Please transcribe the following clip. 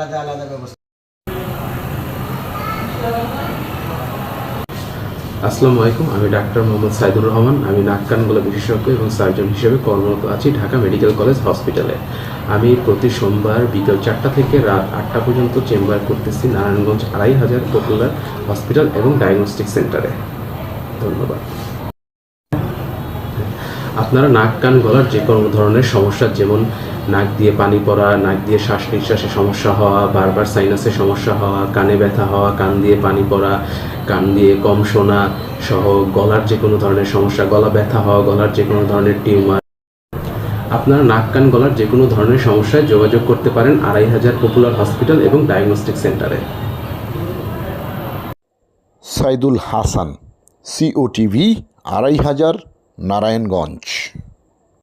আলাদা আলাদা ব্যবস্থা। আসসালামু আলাইকুম, আমি ডাক্তার মোহাম্মদ সাইদুর রহমান। আমি নাক বিশেষজ্ঞ এবং সার্জন হিসেবে কর্মরত আছি ঢাকা মেডিকেল কলেজ হসপিটালে। আমি প্রতি সোমবার বিকেল চারটা থেকে রাত আটটা পর্যন্ত চেম্বার করতেছি নারায়ণগঞ্জ আড়াই হাজার পপুলার হসপিটাল এবং ডায়াগনস্টিক সেন্টারে। ধন্যবাদ। আপনারা নাক কান গলার যে কোনো ধরনের সমস্যা, যেমন নাক দিয়ে পানি পড়া, নাক দিয়ে শ্বাস নিঃশ্বাসে সমস্যা হওয়া, বারবার সাইনাসে সমস্যা হওয়া, কানে ব্যথা হওয়া, কান দিয়ে পানি পড়া, কান দিয়ে কম শোনা সহ গলার যে কোনো ধরনের সমস্যা, গলা ব্যথা হওয়া, গলার যে কোনো ধরনের টিউমার। আপনারা নাক, কান, গলার যে কোনো ধরনের সমস্যায় যোগাযোগ করতে পারেন আড়াই হাজার পপুলার হসপিটাল এবং ডায়াগনস্টিক সেন্টারে। সাইদুল হাসান সিওটিভি আড়াই হাজার, নারায়ণগঞ্জ।